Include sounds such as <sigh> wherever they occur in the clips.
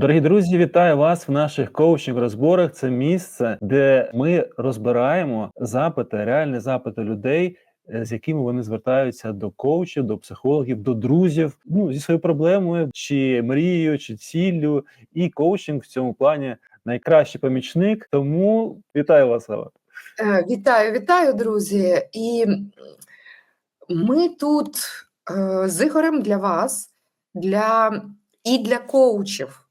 Дорогі друзі, вітаю вас в наших коучинг-розборах. Це місце, де ми розбираємо запити, реальні запити людей, е, з якими вони звертаються до коучів, до психологів, до друзів. Ну зі своєю проблемою, чи мрією, чи ціллю. І коучинг в цьому плані найкращий помічник. Тому вітаю вас. Ава. Е, Вітаю, вітаю, друзі. І ми тут е, з Ігорем для вас, для і для коучів,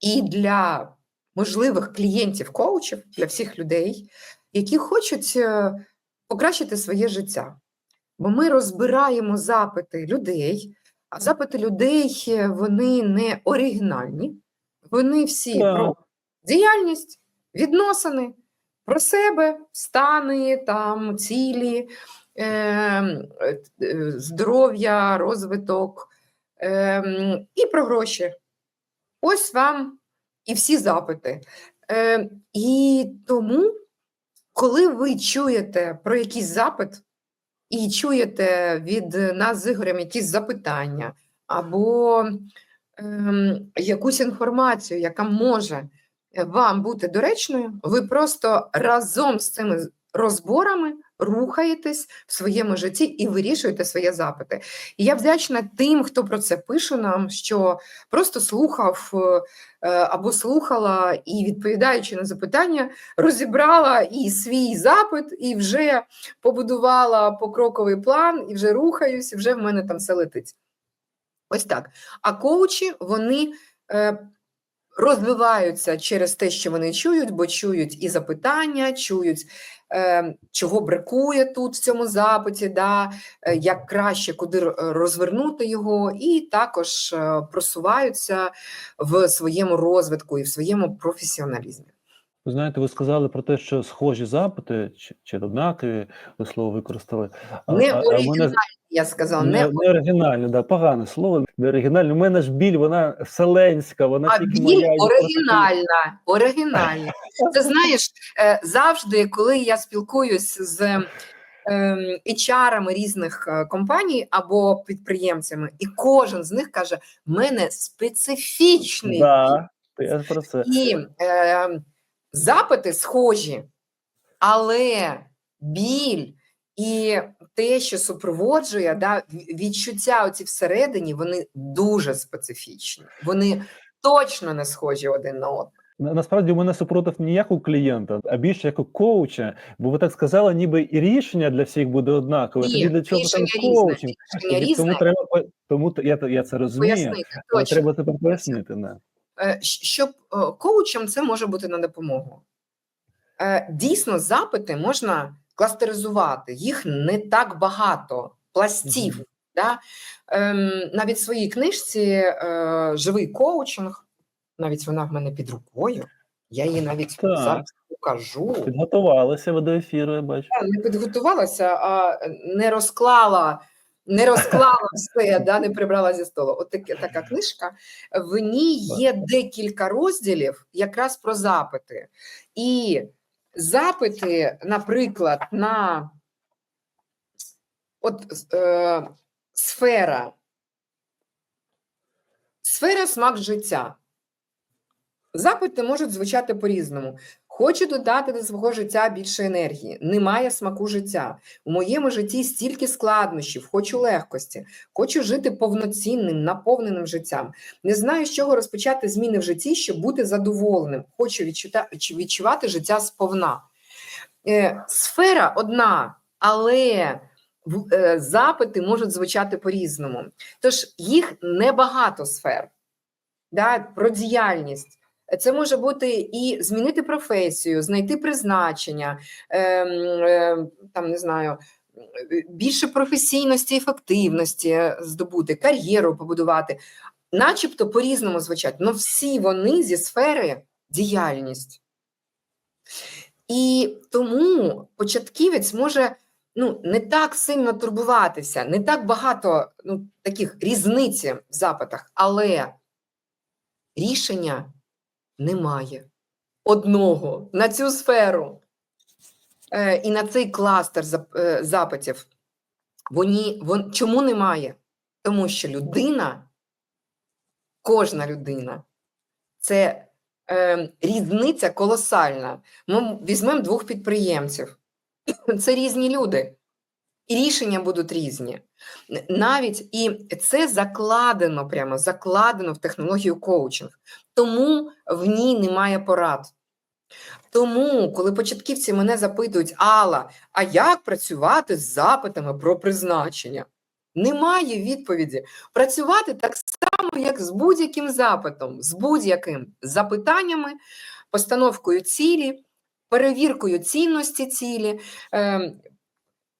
і для можливих клієнтів коучів, для всіх людей, які хочуть е, покращити своє життя. Бо ми розбираємо запити людей, а запити людей е, вони не оригінальні, вони всі Так. про діяльність, відносини, про себе, стани, там, цілі, е, е, е, здоров'я, розвиток е, і про гроші. Ось вам і всі запити. Е, і тому, коли ви чуєте про якийсь запит і чуєте від нас з Ігорем якісь запитання або ем, якусь інформацію, яка може е, вам бути доречною, ви просто разом з цими розборами рухаєтесь в своєму житті і вирішуєте свої запити. І я вдячна тим, хто про це пише нам, що просто слухав е, або слухала і, відповідаючи на запитання, розібрала і свій запит, і вже побудувала покроковий план, і вже рухаюсь, і вже в мене там все летить. Ось так. А коучі вони е, розвиваються через те, що вони чують, бо чують і запитання, чують, е, чого бракує тут в цьому запиті, да, е, як краще куди розвернути його, і також е, просуваються в своєму розвитку і в своєму професіоналізмі. Ви знаєте, ви сказали про те, що схожі запити чи, чи однакові, ви слово використали. Не а- мене я сказала, не, Не, не оригінальне, да, погане слово, не оригінальне. У мене ж біль, вона вселенська, вона А тільки біль моя. оригінальна, оригінальна. <laughs> Ти знаєш, е, завжди, коли я спілкуюсь з ем, HR-ами різних е, компаній або підприємцями, і кожен з них каже: в мене специфічний Да, я про це. і е, запити схожі, але біль і те, що супроводжує, да, відчуття оці всередині, вони дуже специфічні. Вони точно не схожі один на одного. Насправді у мене супротив не як у клієнта, а більше як у коуча. Бо ви так сказали, ніби і рішення для всіх буде однакове. Ні, Тоді для чого там коучинг? Тому треба тому я, я це розумію, пояснити точно. треба тепер пояснити. Да. Е, щоб е, коучам це може бути на допомогу. Е, Дійсно, запити можна кластеризувати, їх не так багато пластів. Мгм. Да? Ем, навіть в своїй книжці е, Живий коучинг, навіть вона в мене під рукою. Я її навіть Так. зараз покажу. Підготувалися ви до ефіру, я бачу. Я не підготувалася, а не розклала, не розклала все, да, не прибрала зі столу. От таке, така книжка. В ній є декілька розділів якраз про запити. І запити, наприклад, на от, е, сфера. Сфера смак життя. Запити можуть звучати по-різному. Хочу додати до свого життя більше енергії. Немає смаку життя. У моєму житті стільки складнощів, хочу легкості, хочу жити повноцінним, наповненим життям. Не знаю, з чого розпочати зміни в житті, щоб бути задоволеним. Хочу відчувати життя сповна. Е, сфера одна, але е, запити можуть звучати по-різному. Тож їх небагато сфер. Да, про діяльність. Це може бути і змінити професію, знайти призначення, ем, ем, там не знаю, більше професійності, ефективності здобути, кар'єру побудувати, начебто по-різному звучать, але всі вони зі сфери діяльність. І тому початківець може ну, не так сильно турбуватися, не так багато ну, таких різниці в запитах, але рішення немає одного на цю сферу е, і на цей кластер е, запитів. Вони, вон, чому немає? Тому що людина, кожна людина це е, різниця колосальна. Ми візьмемо двох підприємців. <clears throat> Це різні люди, і рішення будуть різні. Навіть і це закладено прямо закладено в технологію коучинг, тому в ній немає порад. Тому, коли початківці мене запитують, Алла, а як працювати з запитами про призначення? Немає відповіді. Працювати так само, як з будь-яким запитом, з будь-яким запитаннями, постановкою цілі, перевіркою цінності цілі, ем,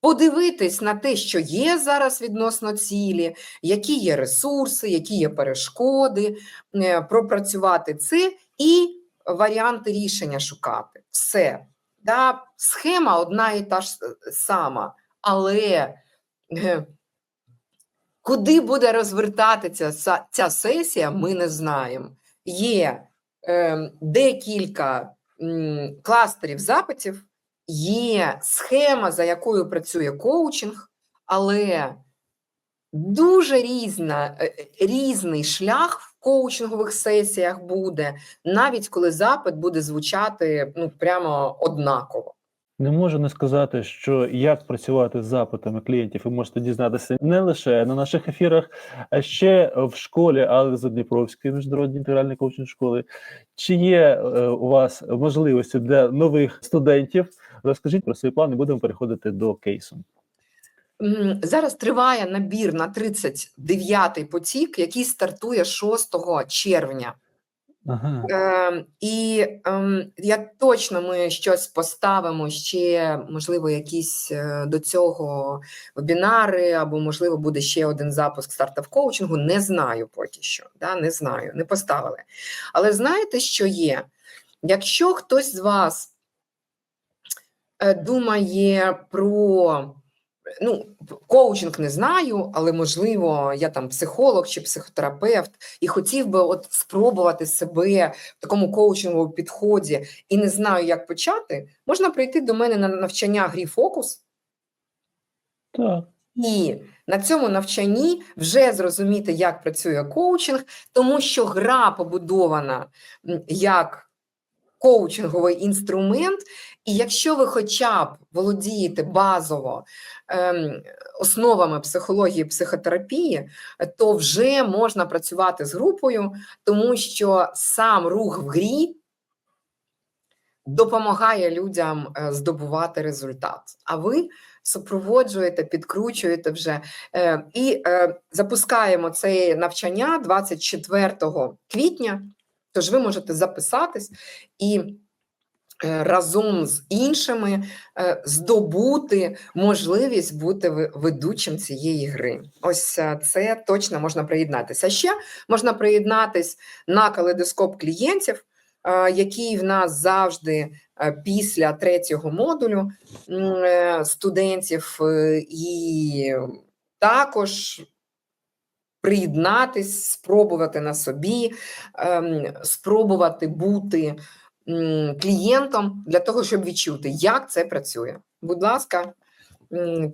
подивитись на те, що є зараз відносно цілі, які є ресурси, які є перешкоди, е, пропрацювати це і варіанти рішення шукати. Все. Да? Схема одна і та ж сама, але е, куди буде розвертатися ця, ця сесія, ми не знаємо. Є е, декілька м, кластерів запитів, є схема, за якою працює коучинг, але дуже різна, е, е, різний шлях в коучингових сесіях буде, навіть коли запит буде звучати ну, прямо однаково. Не можу не сказати, що як працювати з запитами клієнтів, ви можете дізнатися не лише на наших ефірах, а ще в школі Алекса Дніпровської міжнародної інтегральної коучинг школи. Чи є е, у вас можливості для нових студентів? Розкажіть про свої плани, будемо переходити до кейсу. Зараз триває набір на 39-й потік, який стартує 6 червня. Ага. Е, і ем, я точно ми щось поставимо ще, можливо, якісь е, до цього вебінари, або, можливо, буде ще один запуск стартап коучингу. Не знаю поки що. Да? Не знаю, не поставили. Але знаєте, що є? Якщо хтось з вас е, думає про ну, коучинг не знаю, але можливо, я там психолог чи психотерапевт, і хотів би от спробувати себе в такому коучинговому підході і не знаю, як почати, можна прийти до мене на навчання грі фокус. Так. І на цьому навчанні вже зрозуміти, як працює коучинг, тому що гра побудована як коучинговий інструмент, і якщо ви хоча б володієте базово ем, основами психології, психотерапії, то вже можна працювати з групою, тому що сам рух в грі допомагає людям е, здобувати результат. А ви супроводжуєте, підкручуєте вже. Е, І е, запускаємо це навчання 24 квітня. Тож ви можете записатись і е, разом з іншими е, здобути можливість бути ведучим цієї гри. Ось е, це точно можна приєднатися. А Ще можна приєднатись на калейдоскоп клієнтів, який в нас завжди після третього модулю студентів, і також приєднатись, спробувати на собі, ем, спробувати бути клієнтом для того, щоб відчути, як це працює. Будь ласка,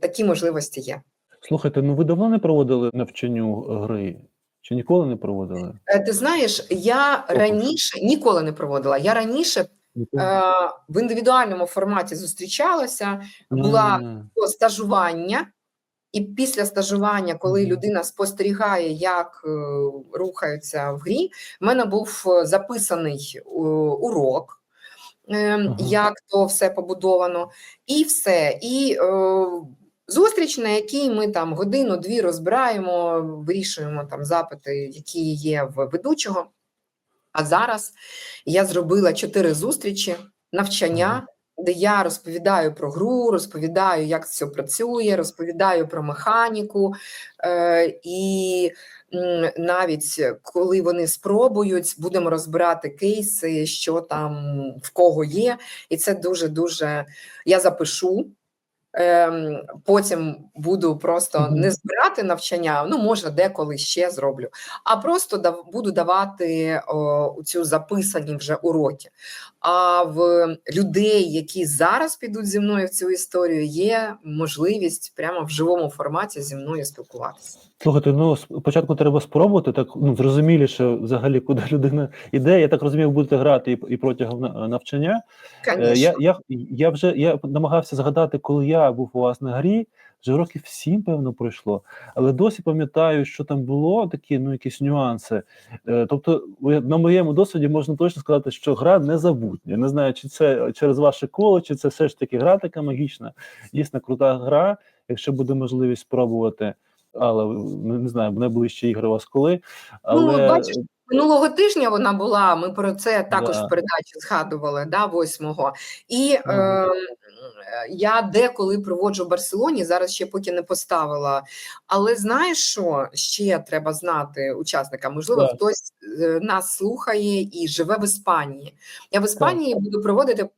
такі можливості є. Слухайте, ну ви давно не проводили навчанню гри? Чи ніколи не проводили? Е, Ти знаєш, я раніше ніколи не проводила. Я раніше Ніколи? е, в індивідуальному форматі зустрічалася, була було стажування, і після стажування, коли людина спостерігає, як е, рухаються в грі, в мене був е, записаний е, урок, Ага. як то все побудовано, і все. І е, зустріч, на якій ми там годину-дві розбираємо, вирішуємо там запити, які є в ведучого. А зараз я зробила чотири зустрічі, навчання. Де я розповідаю про гру, розповідаю, як це працює, розповідаю про механіку. Е, і навіть коли вони спробують, будемо розбирати кейси, що там в кого є. І це дуже дуже я запишу. Ем, потім буду просто не збирати навчання, ну може деколи ще зроблю, а просто дав, буду давати о, цю записані вже уроки. А в людей, які зараз підуть зі мною в цю історію, є можливість прямо в живому форматі зі мною спілкуватися. Слухайте, ну спочатку треба спробувати так ну зрозуміліше взагалі, куди <laughs> людина йде. Я так розумію, будете грати і, і протягом навчання. Е, Конечно. Я, я, я вже я намагався згадати, коли я був у вас на грі, вже років сім, певно, пройшло, але досі пам'ятаю, що там було такі, ну якісь нюанси. Е, Тобто, на моєму досвіді можна точно сказати, що гра незабутня. Не знаю, чи це через ваше коло, чи це все ж таки гра така магічна. Дійсно крута гра. Якщо буде можливість спробувати, але не, знаю, найближчі ігри у вас коли. Але Ну, бачиш, Минулого тижня вона була. Ми про це також Да. в передачі згадували, да, 8-го. І е, я деколи проводжу в Барселоні, зараз ще поки не поставила. Але знаєш що ще треба знати учасникам? Можливо, так. хтось е, нас слухає і живе в Іспанії. Я в Іспанії буду проводити.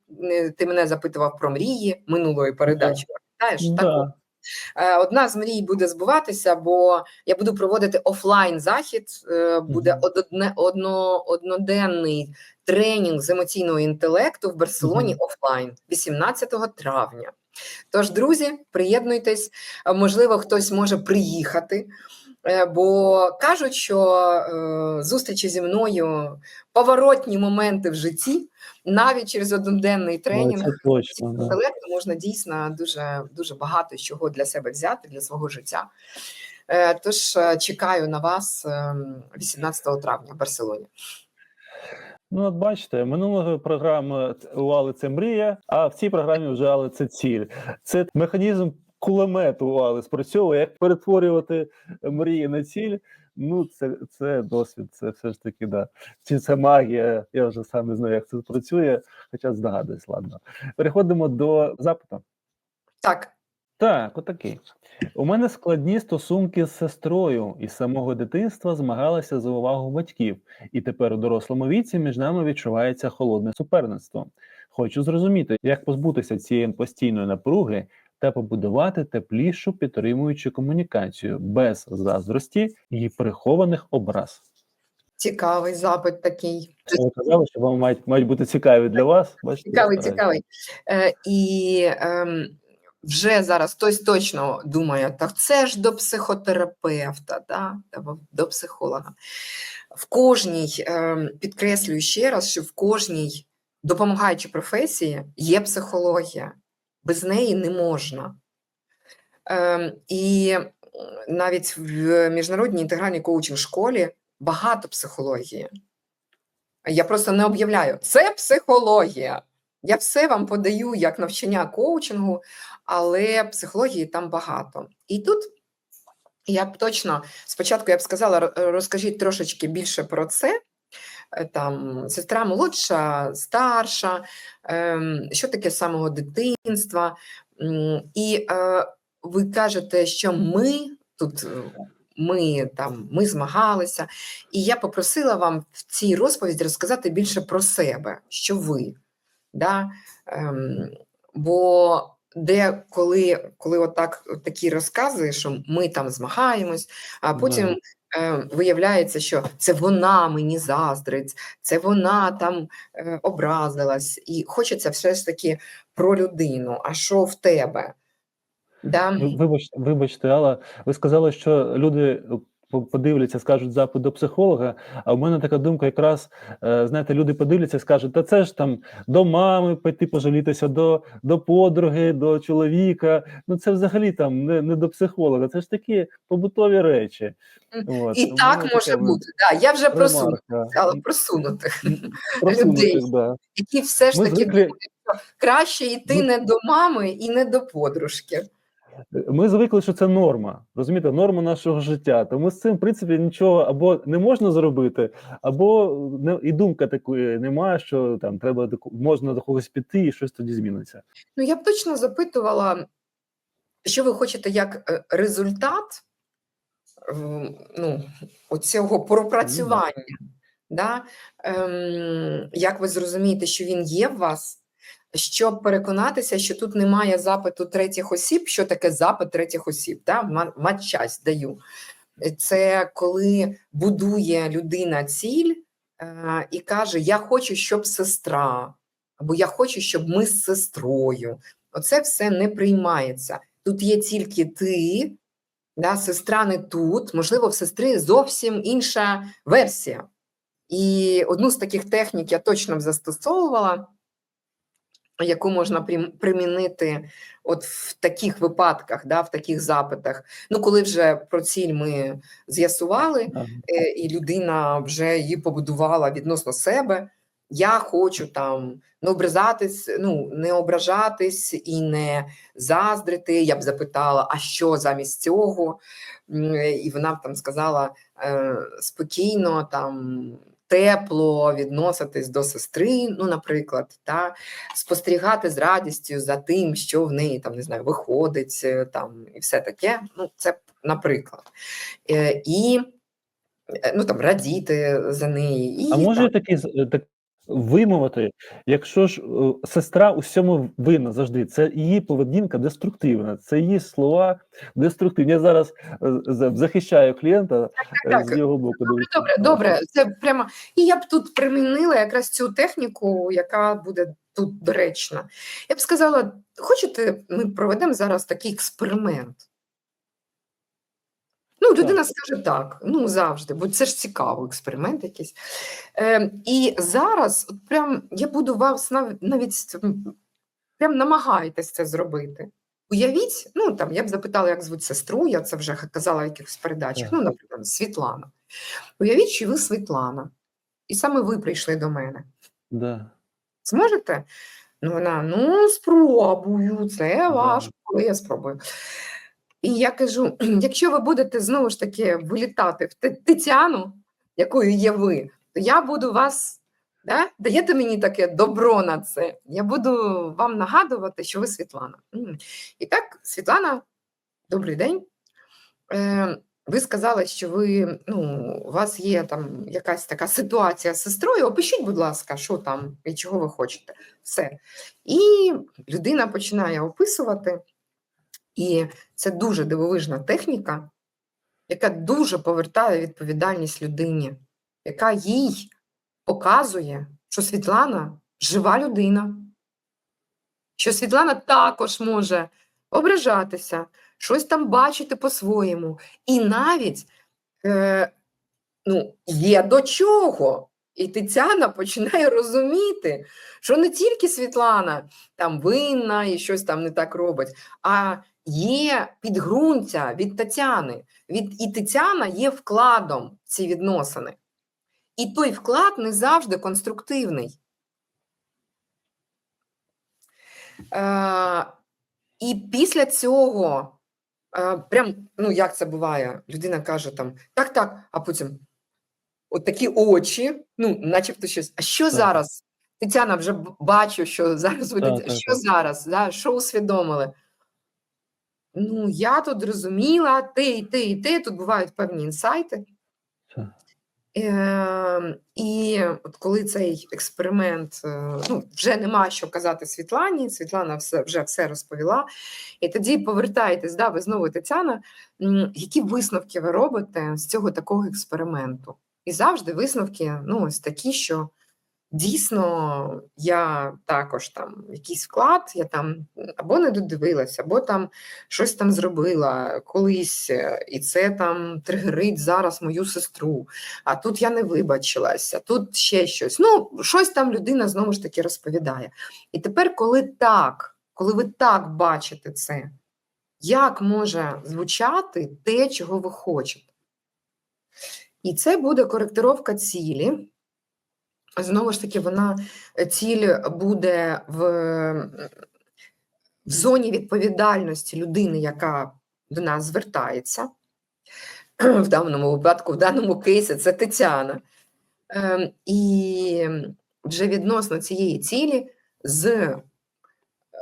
Ти мене запитував про мрії минулої передачі. Так Знаєш, так. Е, Одна з мрій буде збуватися, бо я буду проводити офлайн захід. е, Буде одне, одно, одноденний тренінг з емоційного інтелекту в Барселоні офлайн 18 травня. Тож, друзі, приєднуйтесь. Е, Можливо, хтось може приїхати. е, Бо кажуть, що е, зустрічі зі мною поворотні моменти в житті, навіть через одноденний Ну, тренінг це точно. Да. інтелекту можна дійсно дуже, дуже багато чого для себе взяти, для свого життя. Е, Тож е, чекаю на вас ем, 18 травня в Барселоні. Ну, от бачите, минулого програми у Али це мрія, а в цій програмі вже Али це ціль. Це механізм кулемету у Али спрацьовує. Як перетворювати мрії на ціль? Ну, це, це досвід, це все ж таки, да. Чи це магія? Я вже сам не знаю, як це працює, хоча здогадуюсь, ладно. Переходимо до запиту. Так, Так, отакий. У мене складні стосунки з сестрою, і з самого дитинства змагалася за увагу батьків, і тепер у дорослому віці між нами відчувається холодне суперництво. Хочу зрозуміти, як позбутися цієї постійної напруги та побудувати теплішу підтримуючу комунікацію без заздрості і прихованих образ. цікавий запит такий. Ви казали, що вам мають, мають бути цікаві для вас. Бачите, Цікавий, цікавий. Е, і ем, вже зараз хтось точно думає, так це ж до психотерапевта, да? до психолога. В кожній, ем, підкреслюю ще раз, що в кожній допомагаючій професії є психологія, без неї не можна. Ем, і навіть в міжнародній інтегральній коучинг школі багато психології. Я просто не об'являю. Це психологія. Я все вам подаю як навчання коучингу, але психології там багато. І тут я б точно спочатку я б сказала, розкажіть трошечки більше про це. Е, Там сестра молодша, старша, ем, що таке з самого дитинства. І е, ви кажете, що ми тут. е, Ми там ми змагалися, і я попросила вам в цій розповіді розказати більше про себе, що ви. Да? Ем, бо де коли, коли отак, от такі розкази, що ми там змагаємось, а потім е, виявляється, що це вона мені заздрить, це вона там е, образилась, і хочеться все ж таки про людину. А що в тебе? Да? Ви- Вибачте, вибачте, Алла, ви сказали, що люди подивляться, скажуть запит до психолога. А в мене така думка, якраз е, знаєте, люди подивляться, скажуть, та це ж там до мами піти пожалітися, до, до подруги, до чоловіка. Ну це взагалі там не, не до психолога. Це ж такі побутові речі. От, І так може бути. Да, я вже просунута, але <laughs> просунутих, людей. да. які все ж таки звикли- думають, що краще йти не до мами і не до подружки. Ми звикли, що це норма. Розумієте, норма нашого життя. Тому з цим, в принципі, нічого або не можна зробити, або не і думка такої немає, що там треба можна до когось піти і щось тоді зміниться. Ну, я б точно запитувала, що ви хочете як е, результат ем, ну, оцього пропрацювання. Да? Ем, як ви зрозумієте, що він є в вас, щоб переконатися, що тут немає запиту третіх осіб, що таке запит третіх осіб? Да? Матчасть даю. Це коли будує людина ціль е, і каже: Я хочу, щоб сестра, або я хочу, щоб ми з сестрою. Оце все не приймається. Тут є тільки ти да, сестра не тут, можливо, в сестри зовсім інша версія. І одну з таких технік я точно застосовувала, яку можна прим- примінити от в таких випадках, да, в таких запитах. Ну, коли вже про ціль ми з'ясували, е, і людина вже її побудувала відносно себе. Я хочу там не образатись, ну не ображатись і не заздрити. Я б запитала, а що замість цього? І вона б там сказала е, спокійно, там тепло відноситись до сестри, ну, наприклад, та спостерігати з радістю за тим, що в неї там не знаю, виходить, е, там і все таке. Ну, це наприклад. Е, І е, ну там радіти за неї. І, А може там, такий так вимовити, якщо ж е, сестра у всьому винна завжди, це її поведінка деструктивна, це її слова деструктивні. Я зараз е, захищаю клієнта е, так. з його боку. Добре, добре, добре. Це прямо. І я б тут примінила якраз цю техніку, яка буде тут доречна. Я б сказала: хочете, ми проведемо зараз такий експеримент. Ну, людина скаже так, ну завжди, бо це ж цікаво, експеримент якийсь. Е, і зараз, от прям я буду вас навіть, навіть прям намагайтесь це зробити. Уявіть, ну там я б запитала, як звуть сестру, я це вже казала в якихось передачах, ну, наприклад, Світлана. Уявіть, що ви Світлана, і саме ви прийшли до мене. Да. Зможете? Ну, вона, ну, спробую, це важко, але я спробую. І я кажу: якщо ви будете знову ж таки вилітати в Тетяну, якою є ви, то я буду вас. Да? Даєте мені таке добро на це. Я буду вам нагадувати, що ви Світлана. І так, Світлана, добрий день. Е, ви сказали, що ви, ну, у вас є там якась така ситуація з сестрою. Опишіть, будь ласка, що там і чого ви хочете. Все. І людина починає описувати. І це дуже дивовижна техніка, яка дуже повертає відповідальність людині, яка їй показує, що Світлана жива людина, що Світлана також може ображатися, щось там бачити по-своєму. І навіть е, ну, є до чого. І Тетяна починає розуміти, що не тільки Світлана там винна і щось там не так робить, а є підґрунтя від Тетяни. Від, і Тетяна є вкладом в ці відносини. І той вклад не завжди конструктивний. Е, і після цього, е, прям, ну як це буває, людина каже там, так, так, а потім от такі очі, ну, начебто щось. А що Так. зараз? Тетяна вже бачу, що зараз буде. Що так. зараз? Да? Що усвідомили? Ну, я тут зрозуміла, ти, і ти, і ти. Тут бувають певні інсайти. Е, і от коли цей експеримент, е, ну, вже нема що казати Світлані, Світлана все, вже все розповіла. І тоді повертаєтесь, да, ви знову Тетяна, які висновки ви робите з цього такого експерименту? І завжди висновки ну, ось такі, що дійсно я також там якийсь вклад, я там або не додивилася, або там щось там зробила колись, е, і це там тригерить зараз мою сестру. А тут я не вибачилася, тут ще щось. Ну, щось там людина знову ж таки розповідає. І тепер, коли так, коли ви так бачите це, як може звучати те, чого ви хочете? І це буде коректировка цілі. Знову ж таки, вона е, ціль буде в, в зоні відповідальності людини, яка до нас звертається. <clears throat> В даному випадку, в даному кейсі, це Тетяна. Ем, І вже відносно цієї цілі з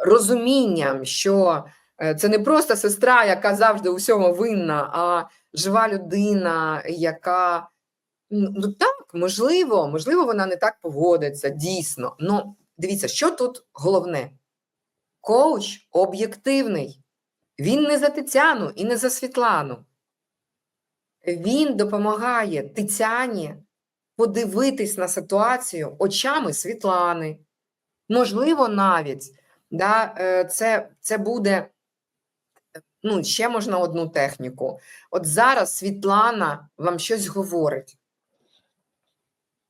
розумінням, що е, це не просто сестра, яка завжди у всьому винна, а жива людина, яка Ну так, можливо, можливо, вона не так поводиться, дійсно. Ну, дивіться, що тут головне? Коуч об'єктивний. Він не за Тетяну і не за Світлану. Він допомагає Тетяні подивитись на ситуацію очами Світлани. Можливо, навіть да, е, це, це буде Ну, ще можна одну техніку. От зараз Світлана вам щось говорить.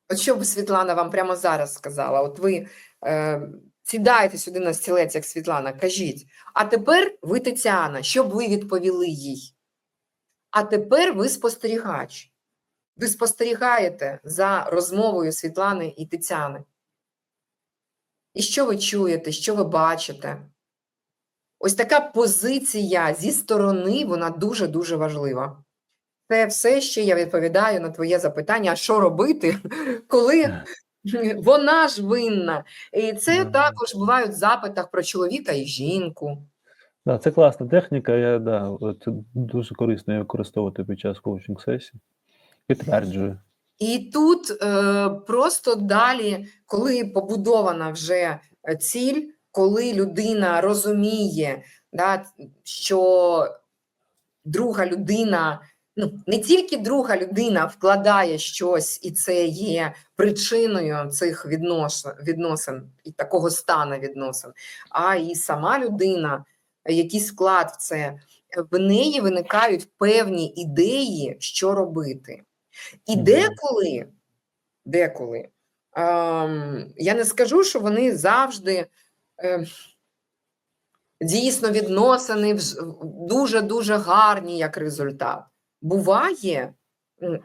От що б Світлана вам прямо зараз сказала? От ви е, сідаєте сюди на стілець, як Світлана, кажіть. А тепер ви Тетяна, що б ви відповіли їй? А тепер ви спостерігач. Ви спостерігаєте за розмовою Світлани і Тетяни. І що ви чуєте, що ви бачите? Ось така позиція зі сторони, вона дуже-дуже важлива. Це все, що я відповідаю на твоє запитання, а що робити, <laughs> коли <laughs> вона ж винна. І це також бувають в запитах про чоловіка і жінку. Да, це класна техніка. Я да, от, дуже корисно її використовувати під час коучинг сесії. Підтверджую. І тут е, просто далі, коли побудована вже е, ціль, коли людина розуміє, да, що друга людина, ну не тільки друга людина вкладає щось, і це є причиною цих відносин, відносин і такого стану відносин, а і сама людина, е, якийсь вклад в це, в неї виникають певні ідеї, що робити. І деколи, деколи, ем, я не скажу, що вони завжди ем, дійсно відносини дуже-дуже гарні як результат. Буває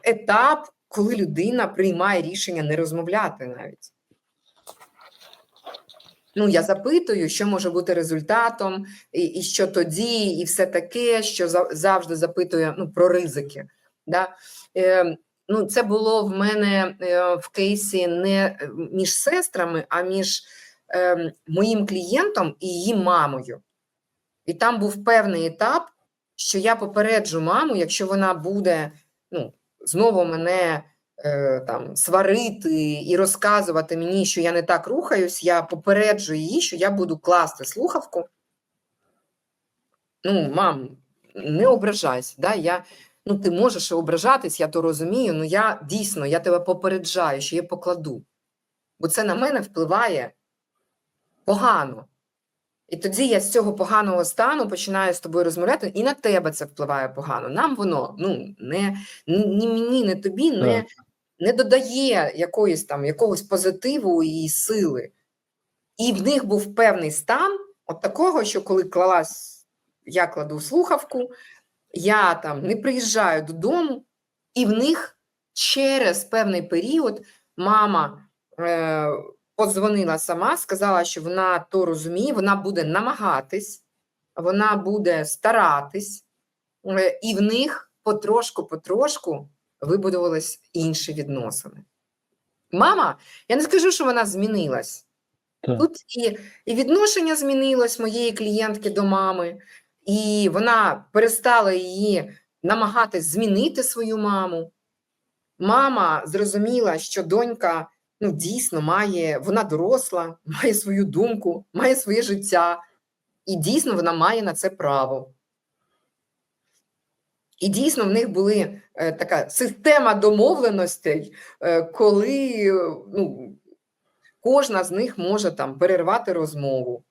етап, коли людина приймає рішення не розмовляти навіть. Ну, я запитую, що може бути результатом, і, і що тоді, і все таке, що завжди запитую ну, про ризики. Да? Е, ну, це було в мене е, в кейсі не між сестрами, а між е, моїм клієнтом і її мамою. І там був певний етап, що я попереджу маму, якщо вона буде ну, знову мене е, там, сварити і розказувати мені, що я не так рухаюсь, я попереджу її, що я буду класти слухавку. Ну, мам, не ображайся. Да? Я, ну, ти можеш ображатись, я то розумію, але я дійсно я тебе попереджаю, що я покладу. Бо це на мене впливає погано. І тоді я з цього поганого стану починаю з тобою розмовляти, і на тебе це впливає погано. Нам воно ну, не, ні, ні мені, не тобі не, не додає якоїсь там, якогось позитиву і сили. І в них був певний стан от такого, що коли клалась, я кладу слухавку, я там не приїжджаю додому, і в них через певний період мама е, подзвонила сама, сказала, що вона то розуміє, вона буде намагатись, вона буде старатись, е, і в них потрошку-потрошку вибудувались інші відносини. Мама, я не скажу, що вона змінилась. Так. Тут і, і відношення змінилось моєї клієнтки до мами, і вона перестала її намагатись змінити свою маму. Мама зрозуміла, що донька ну, дійсно має, вона доросла, <laughs> має свою думку, має своє життя, і дійсно вона має на це право. І дійсно в них були е, така система домовленостей, е, коли е, ну, кожна з них може там перервати розмову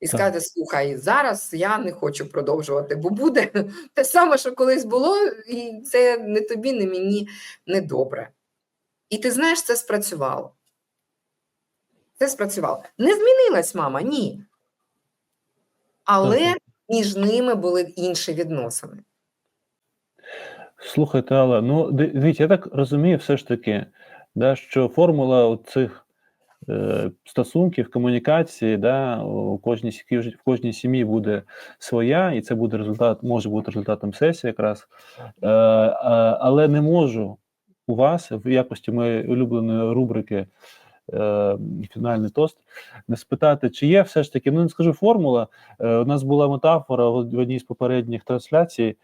і сказати: слухай, зараз я не хочу продовжувати, бо буде <laughs> те саме, що колись було, і це не тобі, не мені не добре. І ти знаєш, це спрацювало. Це спрацювало. Не змінилась мама, ні. Але Так. між ними були інші відносини. Слухайте, Алла, ну дивіться, я так розумію, все ж таки, да, що формула цих е, стосунків, комунікації, да, у кожній в кожній сім'ї буде своя, і це буде результат, може бути результатом сесії якраз. Е, а- але не можу у вас в якості моєї улюбленої рубрики е, фінальний тост, не спитати, чи є все ж таки, ну не скажу формула. Е, у нас була метафора в одній з попередніх трансляцій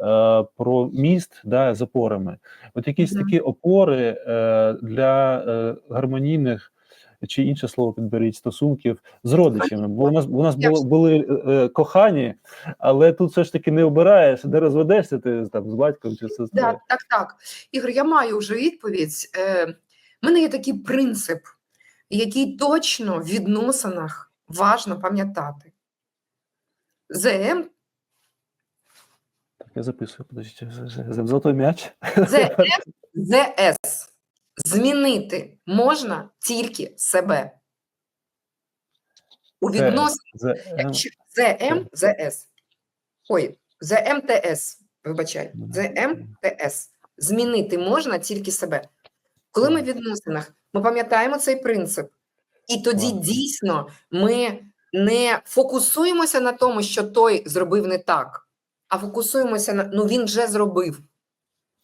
е, про міст да, з опорами. От якісь такі опори е, для е, гармонійних. Чи інше слово підберіть стосунків з родичами, бо у нас у нас було, були е, кохані, але тут все ж таки не обираєш, де розведешся ти там з батьком чи сестрою. Так, так, так. Ігор, я маю вже відповідь. Е, в мене є такий принцип, який точно в відносинах важно пам'ятати. ЗМ я записую, подождіть, з- з- з- золотой м'яч. ЗФ, ЗС. Змінити можна тільки себе. У відносинах ЗМ, ЗС. Ой, ЗМТС, вибачай, Мгм. ЗМТС. Змінити можна тільки себе. Коли ми в відносинах, ми пам'ятаємо цей принцип, і тоді дійсно ми не фокусуємося на тому, що той зробив не так, а фокусуємося на ну він вже зробив,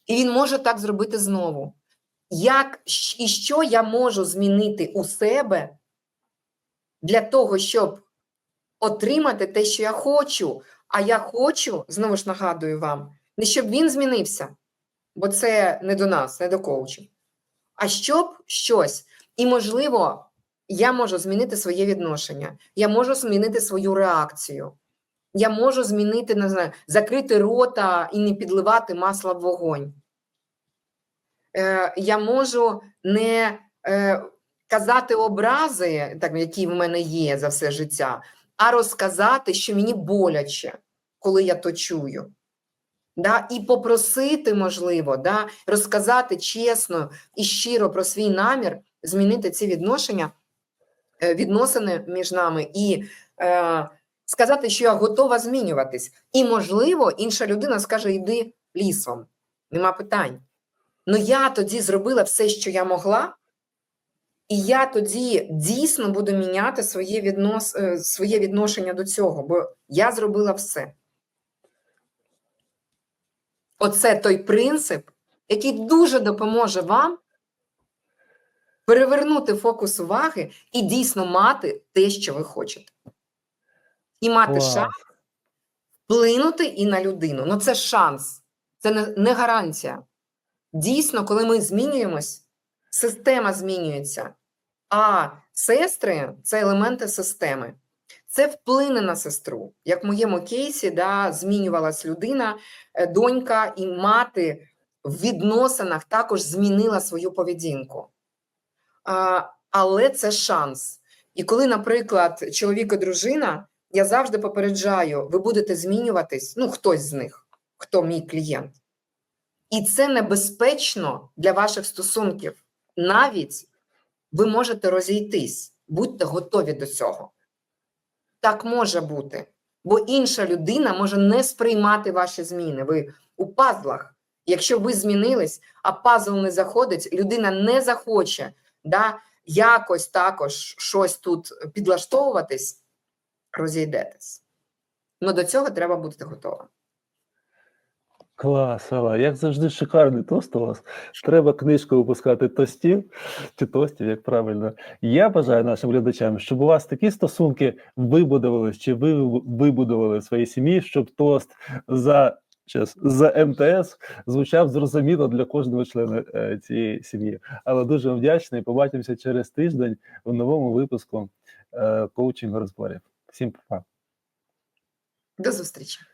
і він може так зробити знову. Як і що я можу змінити у себе для того, щоб отримати те, що я хочу. А я хочу, знову ж нагадую вам, не щоб він змінився, бо це не до нас, не до коучів, а щоб щось. І, можливо, я можу змінити своє відношення, я можу змінити свою реакцію, я можу змінити, не знаю, закрити рота і не підливати масла в вогонь. Е, я можу не е, казати образи, так, які в мене є за все життя, а розказати, що мені боляче, коли я то чую. Да? І попросити, можливо, да? розказати чесно і щиро про свій намір, змінити ці відношення, е, відносини між нами і е, сказати, що я готова змінюватись. І, можливо, інша людина скаже: йди лісом, нема питань. Ну я тоді зробила все, що я могла, і я тоді дійсно буду міняти своє, віднос, е, своє відношення до цього, бо я зробила все. Оце той принцип, який дуже допоможе вам перевернути фокус уваги і дійсно мати те, що ви хочете. І мати Клас. шанс вплинути і на людину. Ну це шанс, це не гарантія. Дійсно, коли ми змінюємось, система змінюється. А сестри це елементи системи. Це вплине на сестру. Як в моєму кейсі, да, змінювалась людина, е, донька і мати в відносинах також змінила свою поведінку. А, але це шанс. І коли, наприклад, чоловік і дружина, я завжди попереджаю, ви будете змінюватись, ну, хтось з них, хто мій клієнт. І це небезпечно для ваших стосунків. Навіть ви можете розійтись, будьте готові до цього. Так може бути. Бо інша людина може не сприймати ваші зміни. Ви у пазлах. Якщо ви змінились, а пазл не заходить, людина не захоче да, якось також щось тут підлаштовуватись, розійдетесь. Ну до цього треба бути готовим. Клас, Алла, як завжди, шикарний тост у вас. Треба книжку випускати тостів чи тостів, як правильно. Я бажаю нашим глядачам, щоб у вас такі стосунки вибудувались, чи ви вибудували в своїй сім'ї, щоб тост за час за МТС звучав зрозуміло для кожного члена е, цієї сім'ї. Але дуже вдячний. Побачимося через тиждень в новому випуску е, коучингу розборів. Всім па. До зустрічі!